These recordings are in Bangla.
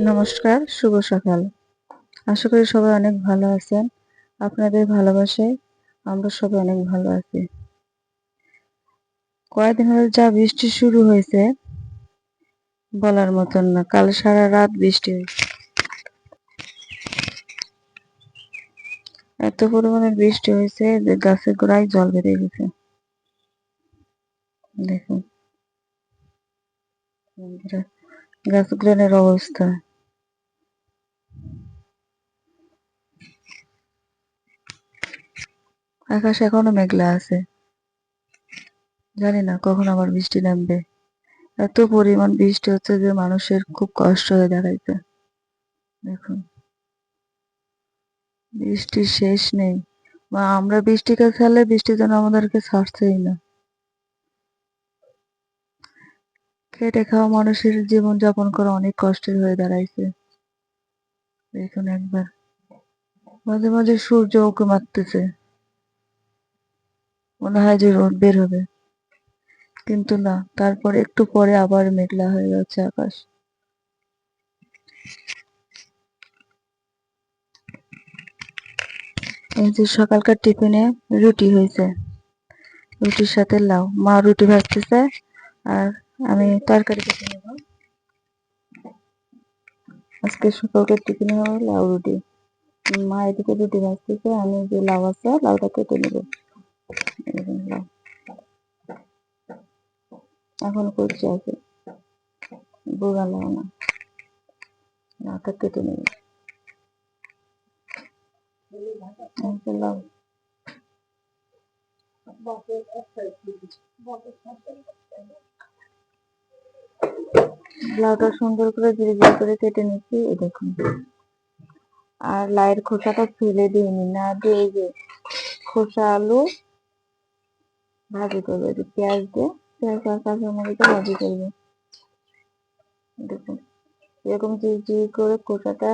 নমস্কার, শুভ সকাল। আশা করি সবাই অনেক ভালো আছেন। আপনাদের ভালোবাসায় আমরা সবাই অনেক ভালো আছি। কয়েকদিন হলে যা বৃষ্টি শুরু হয়েছে, বলার মতন না। কাল সারা রাত বৃষ্টি হয়েছে। এত পরিমাণে বৃষ্টি হয়েছে যে গাছের গোড়ায় জল বেড়ে গেছে। দেখুন গাছগুলোর অবস্থা। আকাশ এখনও মেঘলা আছে। জানি না কখন আবার বৃষ্টি নামবে। এত পরিমাণ বৃষ্টি হচ্ছে যে মানুষের খুব কষ্ট হয়ে দাঁড়াইছে। দেখুন বৃষ্টির শেষ নেই। বা আমরা বৃষ্টিকে ফেলে বৃষ্টি যেন আমাদেরকে ছাড়ছেই না। খেটে খাওয়া মানুষের জীবন যাপন করা অনেক কষ্টের হয়ে দাঁড়াইছে। দেখুন একবার। মাঝে মাঝে সূর্য ওকে মারতেছে। মনে হয় যে রোদ বের হবে। কিন্তু না, তারপর একটু পরে আবার মেঘলা হয়ে যাচ্ছে আকাশ। এই যে সকালকার টিফিনে রুটি হয়েছে। রুটির সাথে লাউ। মা রুটি ভাজতেছে আর আমি তরকারি কেটে নেব। আজকে সকালকার টিফিনে হবে লাউ রুটি মা এদিকে রুটি ভাজতেছে, আমি যে লাউ আছে লাউটা কেটে নেব। এখন করছি আছে বুড়া লাউ না। লাউটা কেটে নেব। লাউ লাউটা সুন্দর করে ধীরে ধীরে করে কেটে নিচ্ছি, এই দেখুন। আর লাইয়ের খোসাটা ফেলে দিইনি, না দিয়ে যে খোসা, আলু ভাজি করবে যে পেঁয়াজ দিয়ে, পেঁয়াজ আর কাঁচা মরিচা ভাজি করবে। দেখুন, এরকম জি করে খোসাটা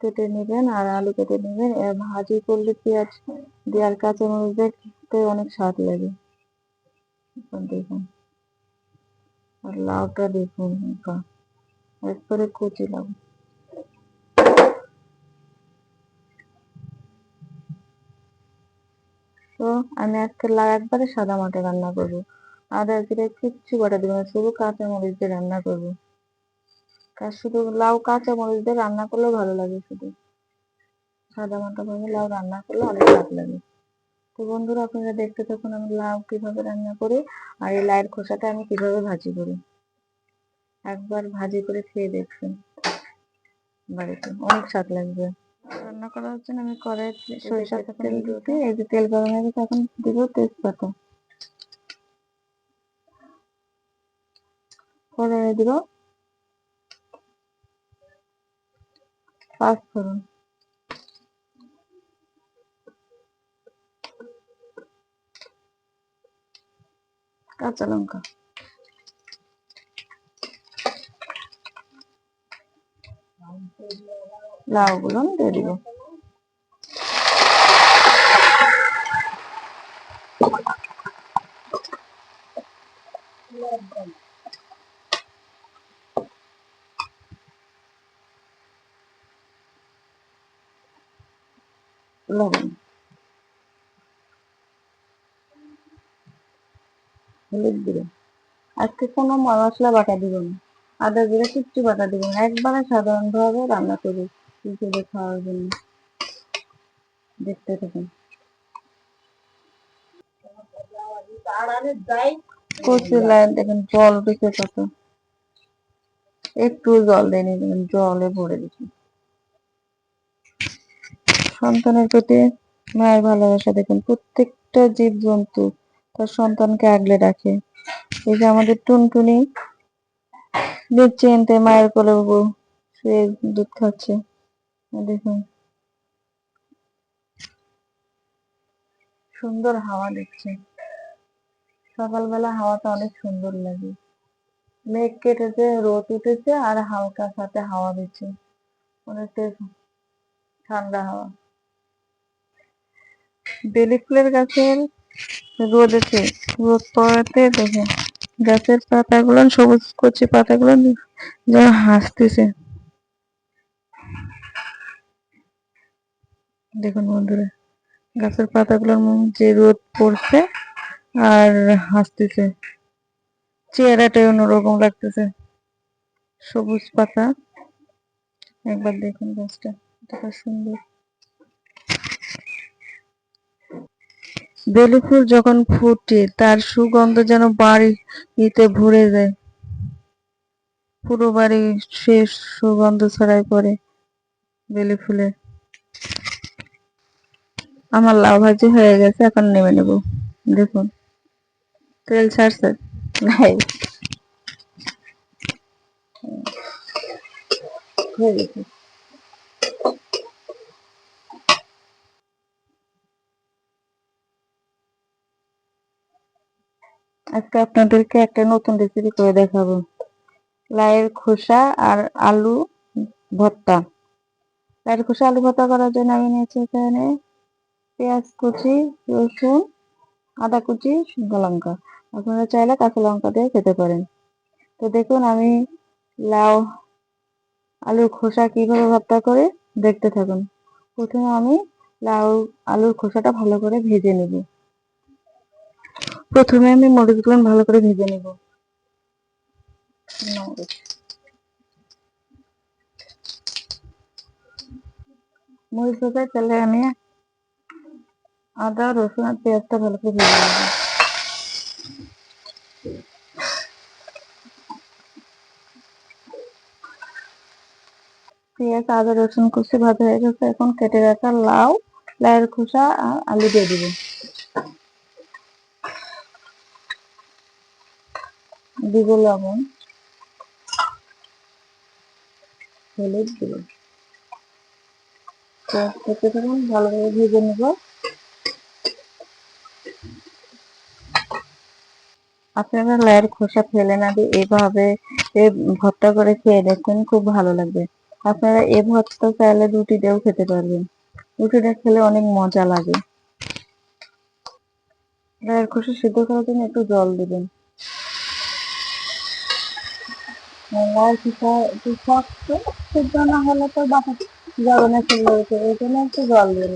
কেটে নেবেন আর আলু কেটে নেবেন। ভাজি করলে পেঁয়াজ দিয়ে আর কাঁচা মরিচ দিয়ে অনেক স্বাদ লাগে। দেখুন। আর লাউটা দেখুন একবারে কচি লাউ তো আমি আজকে লাউ একবারে সাদা মাটে রান্না করব। আদা জিরে কিচ্ছু বাটা দেবো না, শুধু কাঁচা মরিচ দিয়ে রান্না করব। আর শুধু লাউ, কাঁচা মরিচ দিয়ে রান্না করলেও ভালো লাগে শুধু। সাদা মাটা ভাবে লাউ রান্না করলে অনেক ভালো লাগে। তো বন্ধুরা আপনারা দেখতে থাকুন আমি লাউ কীভাবে রান্না করি আর এই লাউয়ের খোসাটা আমি কীভাবে ভাজি করি। একবার ভাজি করে খেয়ে দেখছেন বাড়িতে। অনেক স্বাদ লাগবে। রান্না করার জন্য আমি কড়াই সরিষার তেল দিতে এই যে তেল গরম হয়ে গেছে এখন দিব তেজপাতা। ফোড়নে দিব পাঁচ ফোড়ন। কাঁচা লঙ্কা। লাউগুলো দিয়ে দিব লবণ হলুদ দিব আজকে কোনো মশলা বাটা দিব না। আদা জিরে, কিচ্ছু বাটা দিব না। একবারে সাধারণভাবে রান্না করি। হিসেবে খাওয়ার জন্য? দেখতে থাকুন। কচি লাইন দেখেন, জল উঠেছে কত। একটু জল দেয়নি দেখেন, জলে ভরে দিচ্ছি। সন্তানের প্রতি মায়ের ভালোবাসা, দেখুন, প্রত্যেকটা জীব জন্তু তার সন্তানকে আগলে রাখে। এই যে আমাদের টুনটুনি নিশ্চিন্তে মায়ের কোলে সে দুধ খাচ্ছে। দেখুন, সুন্দর হাওয়া দিচ্ছে। সকালবেলা হাওয়াটা অনেক সুন্দর লাগে। মেঘ কেটেছে, রোদ উঠেছে, আর হালকা সাথে হাওয়া দিচ্ছে। অনেকটা ঠান্ডা হাওয়া। বেলি ফুলের গাছের রোদেছে রোদ পড়াতে দেখে গাছের পাতাগুলো, সবুজ কচি পাতাগুলো যেন হাসতেছে। দেখুন বন্ধুরা, গাছের পাতাগুলোর যে রোদ পড়ছে আর হাসতেছে। চেহারাটাই অন্যরকম লাগতেছে। সবুজ পাতা। একবার দেখুন গাছটা, কতটা সুন্দর। বেলি ফুল যখন ফুটে, তার সুগন্ধ যেন বাড়িতে ভরে যায়। পুরো বাড়ি সে সুগন্ধ ছড়ায় পড়ে বেলি ফুলের আমার লাউ ভাজি হয়ে গেছে, এখন নেমে নেব। দেখুন। তেল ছাড়ছে? নাই। হয়ে গেছে। আজকে আপনাদেরকে একটা নতুন রেসিপি করে দেখাবো। লাউয়ের খোসা আর আলু ভর্তা। লাউয়ের খোসা, আলু ভর্তা করার জন্য আমি নিয়েছি এখানে পেঁয়াজ কুচি, রসুন, আদা কুচি, শুকনো লঙ্কা। আপনারা চাইলে কাঁচা লঙ্কা দিয়ে খেতে পারেন। তো দেখুন, আমি লাউ, আলুর খোসা কীভাবে ভর্তা করে দেখতে থাকুন। প্রথমে আমি লাউ, আলুর খোসাটা ভালো করে ভেজে নেব। প্রথমে আমি মরিচগুলো ভালো করে ভেজে নেব। মরিচ ভাজার তেলে আমি আদা, রসুন আর পেঁয়াজটা ভালো করে ভেজে নেব। পেঁয়াজ, আদা, রসুন কুচি ভাজা হয়ে গেছে। এখন কেটে রাখা লাউ, লাউয়ের খোসা আর আলু দিয়ে দিব। দিব লবণ, হলুদ দিব থাকুন ভালোভাবে ভেজে নেব। আপনারা লাউয়ের খোসা ফেলে না দিয়ে এভাবে ভর্তা করে খেয়ে দেখুন খুব ভালো লাগবে। আপনারা এ ভর্তা চাইলে রুটি দিয়েও খেতে পারবেন। রুটিটা খেলে অনেক মজা লাগে। লাউয়ের খোসা সিদ্ধ করার জন্য একটু জল দিবেন। একটু শক্ত সিদ্ধ না হলে তো বাটা যাবে না সিদ্ধ হয়েছে এই জন্য একটু জল দিয়ে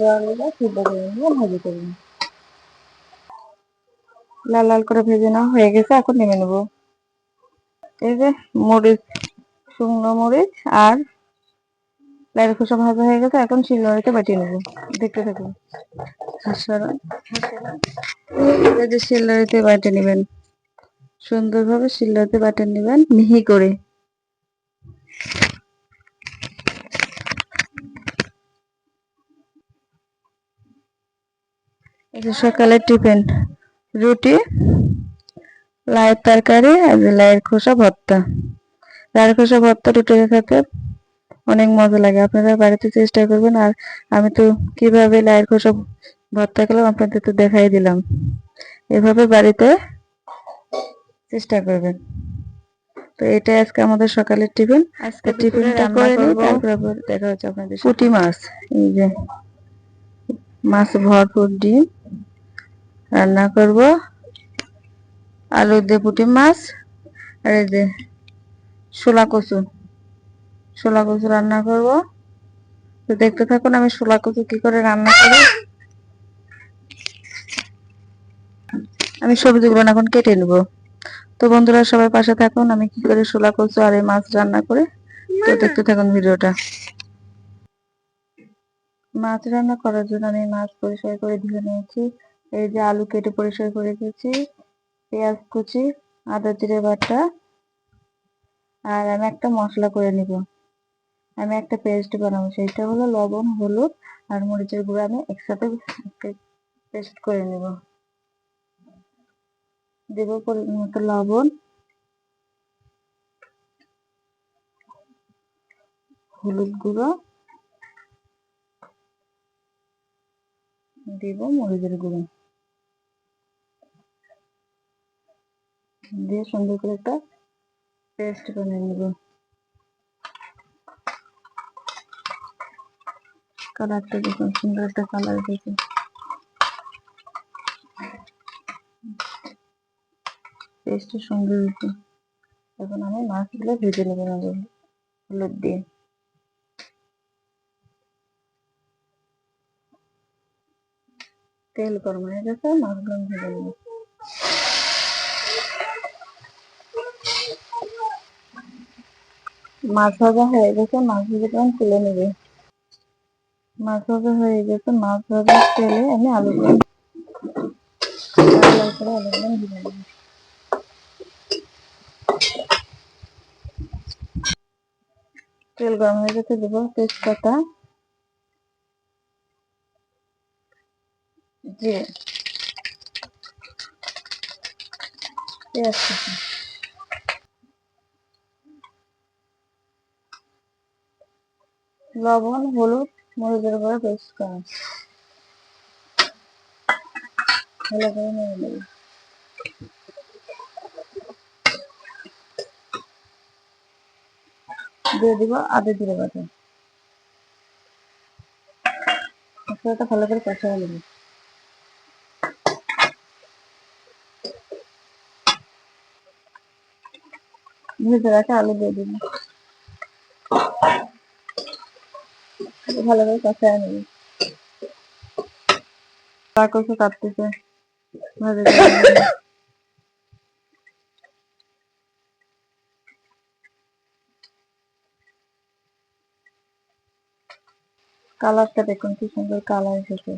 জল সিদ্ধ করে নিয়ে ভাজি করবেন লাল লাল করে ভেজে নেওয়া হয়ে গেছে, এখন নেমে নেব। এই যে মরিচ, শুকনো মরিচ আর লাইয়ের খোসা ভাজা হয়ে গেছে, এখন শিলনোড়াতে বাটিয়ে নেব। দেখতে থাকুন। হাসারা এই বাটিয়ে নেবেন। সুন্দরভাবে শিলনোড়াতে বাটিয়ে নেবেন, মিহি করে। সকালের টিফিন, রুটি, লাইয়ের তরকারি আর লাইয়ের খোসা ভর্তা। লাইয়ের খোসা ভর্তা রুটি খেতে অনেক মজা লাগে। আপনারা বাড়িতে চেষ্টা করবেন। আর আমি তো কীভাবে লাইয়ের খোসা ভর্তা খেলাম, আপনাদের তো দেখাই দিলাম। এভাবে বাড়িতে চেষ্টা করবেন। তো এটা আজকে আমাদের সকালের টিফিন। আজকে টিফিনটা করে নিই তারপর দেখা হচ্ছে আপনাদের পুঁটি মাছ। এই যে মাছ ভরপুর ডিম। রান্না করব। আলু দিয়ে পুঁটি মাছ আর এই যে শোলা কচু। শোলা কচু রান্না করব। তো দেখতে থাকুন আমি শোলা কচু কি করে রান্না করি। আমি সবজিগুলো এখন কেটে নেব। তো বন্ধুরা, সবাই পাশে থাকুন। আমি কি করে শোলা কচু আর এই মাছ রান্না করে? তো দেখতে থাকুন ভিডিওটা। মাছ রান্না করার জন্য আমি মাছ পরিষ্কার করে ধুয়ে নিয়েছি। এই যে আলু কেটে পরিষ্কার করে দিয়েছি, পেঁয়াজ কুচি, আদা জিরে বাটা, আর আমি একটা মশলা করে নিব। আমি একটা পেস্ট বানাবো। সেইটা হলো লবণ, হলুদ আর মরিচের গুঁড়ো আমি একসাথে পেস্ট করে নেব। দেব পরিমাণ লবণ। হলুদ গুঁড়ো। দিব মরিচের গুঁড়ো। দিয়ে সুন্দর করে একটা পেস্ট বানিয়ে নেব। কালারটা দেখুন, সুন্দর একটা কালার দেখুন টেস্টটা সুন্দর হয়েছে এখন আমি মাছগুলো ভেজে নেব না হলুদ দিয়ে। তেল গরম হয়ে গেছে, মাছগুলো ভেজে নেব। মাছ ভাজা হয়ে গেছে মাছ ভেজে আমি তুলে নেবে। মাছ ভাজা হয়ে গেছে, মাছ ভাজা তেলে আমি লাল লাল করে আলুগুলো ভেজে নেব। তেল গরম হয়ে গেছে, দেবো তেজপাতা। জিরে লবণ, হলুদ, মরিচের গুঁড়ো পেস্ট করা ভালো করে নিয়ে নেব দিয়ে দিব, আদা জিরে বাটা। মশলাটা ভালো করে কষাই নেব। ভেজে রাখা আলু দিয়ে দিব। ভালো করে কষাই নেব। কষে কাটতেছে? কালারটা দেখুন, কি সুন্দর কালার এসেছে।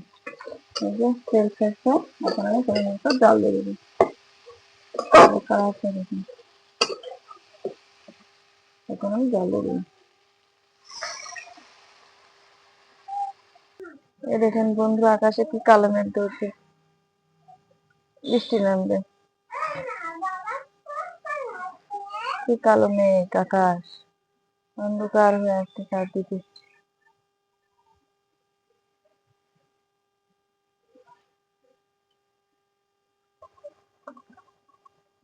তেল শেষে এখন আমি পরিমাণ জল দিয়ে দিবি। কালারটা দেখুন। এখন আমি জল দিয়ে দিবি। এ দেখেন বন্ধু, আকাশে কি কালো মেঘ ধরছে। বৃষ্টি নামবে। কি কালো মেঘ, আকাশ। অন্ধকার হয়ে আসছে চারদিকে।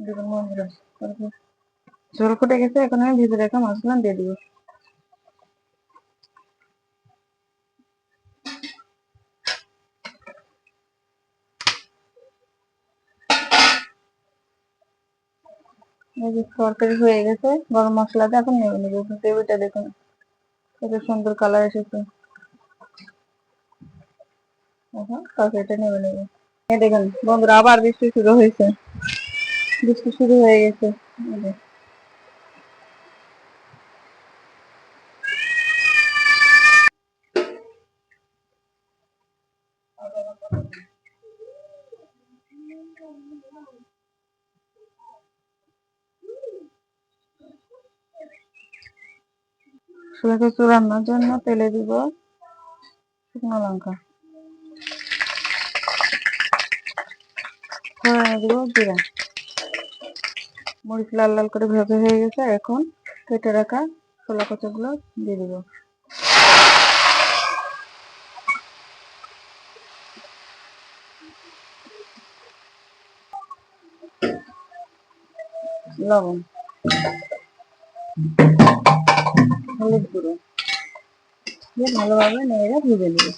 দেখুন বন্ধুরা ঝোল আমি ভেজে রাখা মাছগুলো দিয়ে দিব। তরকারি হয়ে গেছে, গরম মশলাটা এখন নেমে নেব গ্রেভিটা দেখুন। কত সুন্দর কালার এসেছে। তরকারিটা নেমে নেব। দেখুন, বন্ধুরা আবার বৃষ্টি শুরু হয়েছে। বৃষ্টি শুরু হয়ে গেছে। যে। রান্নার জন্য তেলে দিব শুকনো লঙ্কা। দিব জিরা। মরিচ লাল লাল করে ভাজা হয়ে গেছে এখন কেটে রাখা ছোলা কচুগুলো দিয়ে দিব। লবণ, হলুদ গুঁড়ো, দিয়ে ভালোভাবে নেড়ে ভেজে নেবে।